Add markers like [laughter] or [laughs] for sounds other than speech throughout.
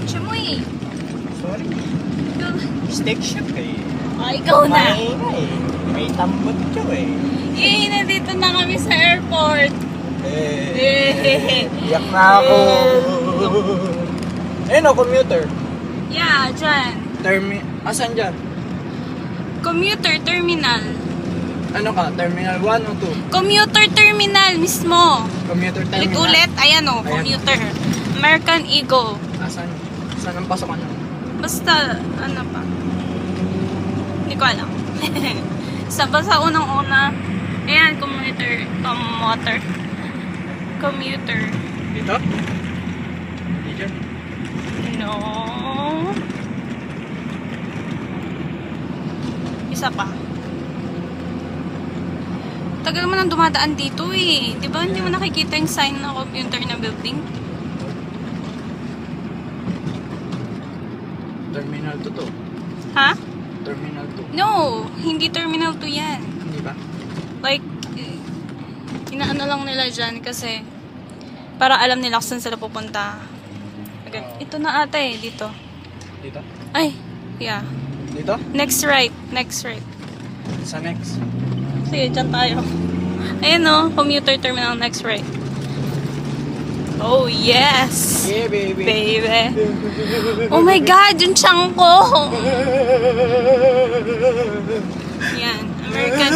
kotse mo eh. Sorry. Ikaw, Mistake siya eh. oh, ikaw na. Maingay eh. May tambot siya eh. Yay, nandito na kami sa airport. Eh. [laughs] Iyak na ako. Ayun o, commuter. Yeah, dyan. Termi... Asan dyan? Commuter terminal. Ano ka? Terminal 1 o 2? Commuter terminal mismo. Commuter terminal. Ulit-ulit. Ayan o, Ayan. commuter. American Eagle. Asan? Saan ang pasokan nun? Basta, ano pa. Hindi ko alam. [laughs] sa basta unang-una. Ayan, commuter. Commuter. Commuter. Dito? Dyan. No. Isa pa. Tagal mo nang dumadaan dito eh. Di ba hindi mo nakikita yung sign ng computer na building? Terminal 2 to. Ha? Terminal 2. No, hindi Terminal 2 yan. Hindi ba? Like, inaano lang nila dyan kasi para alam nila kung saan sila pupunta. Agad. Ito na ata eh, dito. Dito? Ay, yeah. Dito? Next right, next right. Sa next. Sige, dyan tayo. Ayan o, commuter terminal next right. Oh, yes! Yeah, baby. Baby. Oh my God, yung chunk ko! Yan, American.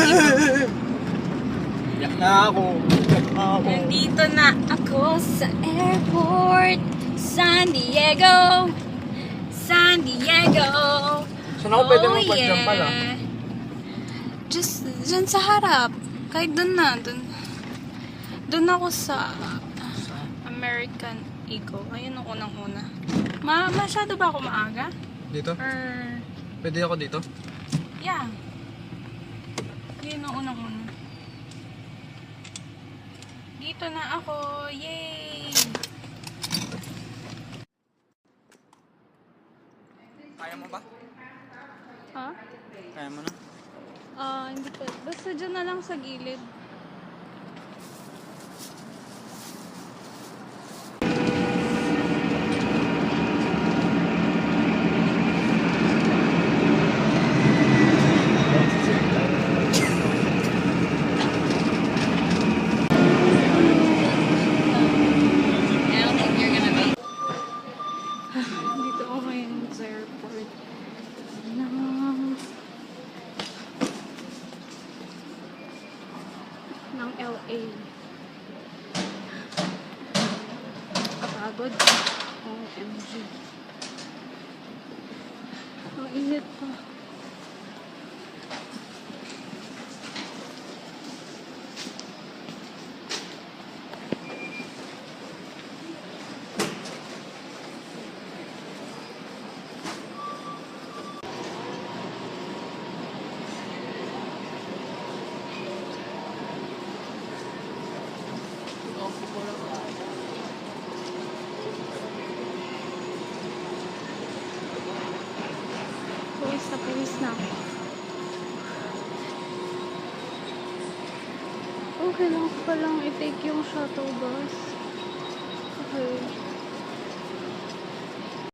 Iyak na ako. Na ako. Nandito na ako sa airport. San Diego. San Diego. Saan ako pwede magpa-jump pala? Just, dyan sa harap. Kahit doon na. Doon, doon ako sa American Eagle. Ayun ang unang-una. Ma masyado ba ako maaga? Dito? Or, Pwede ako dito? yeah. Yun ang unang-una. Dito na ako. Yay! Kaya mo ba? Ha? Kaya mo na? Ah, hindi pa. Basta dyan na lang sa gilid. 8. Kapagod. OMG. Ang init pa. Pawis na pawis na. Okay lang palang i-take yung shuttle bus. Okay.